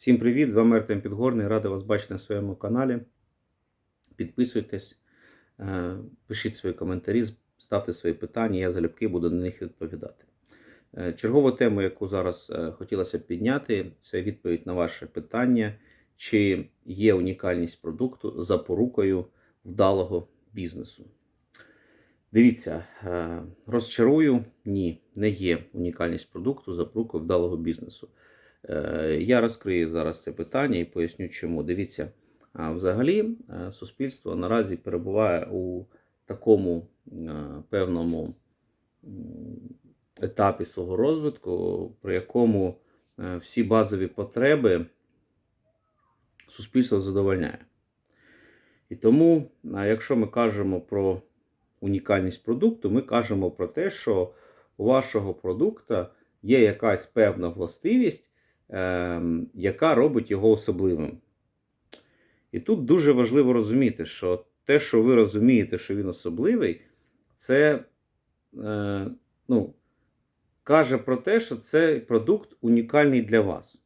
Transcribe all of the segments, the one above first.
Всім привіт! З вами Артем Підгорний. Радий вас бачити на своєму каналі. Підписуйтесь, е, пишіть свої коментарі, ставте свої питання, я залюбки буду на них відповідати. Е, Чергову тему, яку зараз е, хотілося б підняти, це відповідь на ваше питання, чи є унікальність продукту запорукою вдалого бізнесу. Дивіться, розчарую, ні, не є унікальність продукту запорукою вдалого бізнесу. Е, Я розкрию зараз це питання і поясню, чому. Дивіться, взагалі е, суспільство наразі перебуває у такому е, певному етапі свого розвитку, при якому всі базові потреби суспільство задовольняє. І тому, якщо ми кажемо про унікальність продукту, ми кажемо про те, що у вашого продукту є якась певна властивість, яка робить його особливим. І тут дуже важливо розуміти, що те, що ви розумієте, що він особливий, це е, ну, каже про те, що цей продукт унікальний для вас.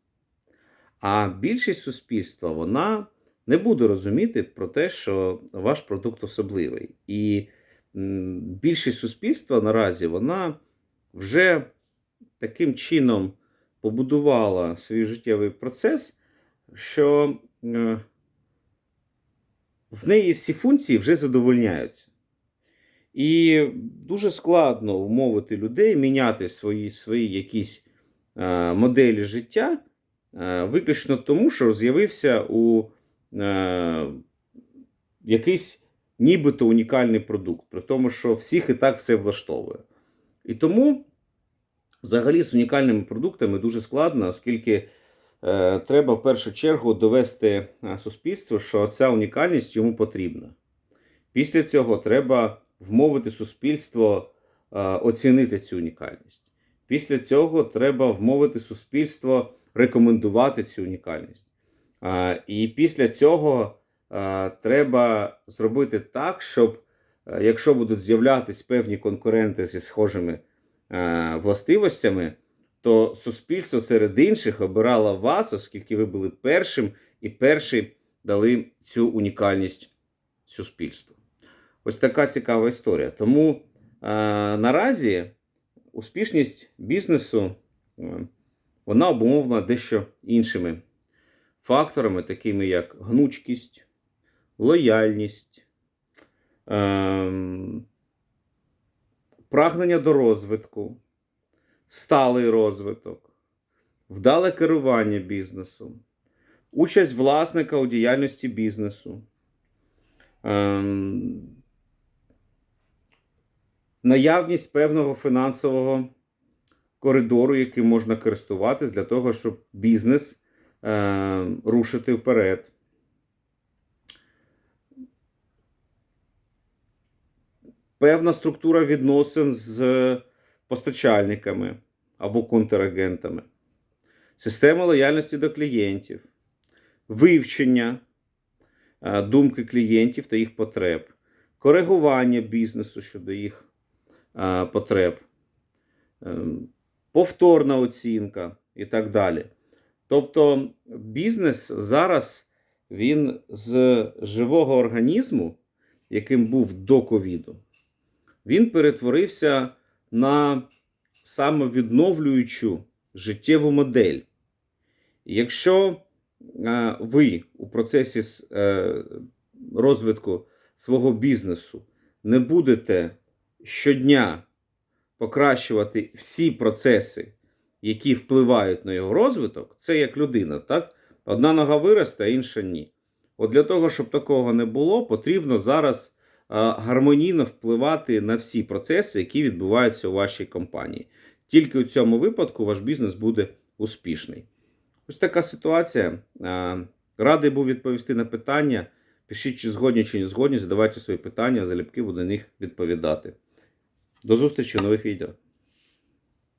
А більшість суспільства вона не буде розуміти про те, що ваш продукт особливий. І більшість суспільства наразі вона вже таким чином побудувала свій життєвий процес, що е, в неї всі функції вже задовольняються. І дуже складно вмовити людей міняти свої, свої якісь е, моделі життя е, виключно тому, що з'явився у якийсь нібито унікальний продукт, при тому, що всіх і так все влаштовує. І тому, взагалі, з унікальними продуктами дуже складно, оскільки е, треба в першу чергу довести е, суспільству, що ця унікальність йому потрібна. Після цього треба вмовити суспільство е, оцінити цю унікальність. Після цього треба вмовити суспільство рекомендувати цю унікальність. Е, і після цього е, треба зробити так, щоб е, якщо будуть з'являтись певні конкуренти зі схожими властивостями, то суспільство серед інших обирало вас, оскільки ви були першим і перші дали цю унікальність суспільству. Ось така цікава історія. Тому е, наразі успішність бізнесу е, вона обумовлена дещо іншими факторами, такими як гнучкість, лояльність, е, прагнення до розвитку, сталий розвиток, вдале керування бізнесом, участь власника у діяльності бізнесу. Ем, наявність певного фінансового коридору, яким можна користуватись для того, щоб бізнес е, рушити вперед. Певна структура відносин з постачальниками або контрагентами, система лояльності до клієнтів, вивчення е, думки клієнтів та їх потреб, коригування бізнесу щодо їх е, потреб, е, повторна оцінка і так далі. Тобто бізнес зараз він з живого організму, яким був до ковіду, він перетворився на самовідновлюючу життєву модель. Якщо е, ви у процесі е, розвитку свого бізнесу не будете щодня покращувати всі процеси, які впливають на його розвиток, це як людина, так? Одна нога виросте, а інша ні. От для того, щоб такого не було, потрібно зараз гармонійно впливати на всі процеси, які відбуваються у вашій компанії. Тільки у цьому випадку ваш бізнес буде успішний. Ось така ситуація. Радий був відповісти на питання. Пишіть, чи згодні, чи не згодні, задавайте свої питання, залюбки буду на них відповідати. До зустрічі в нових відео.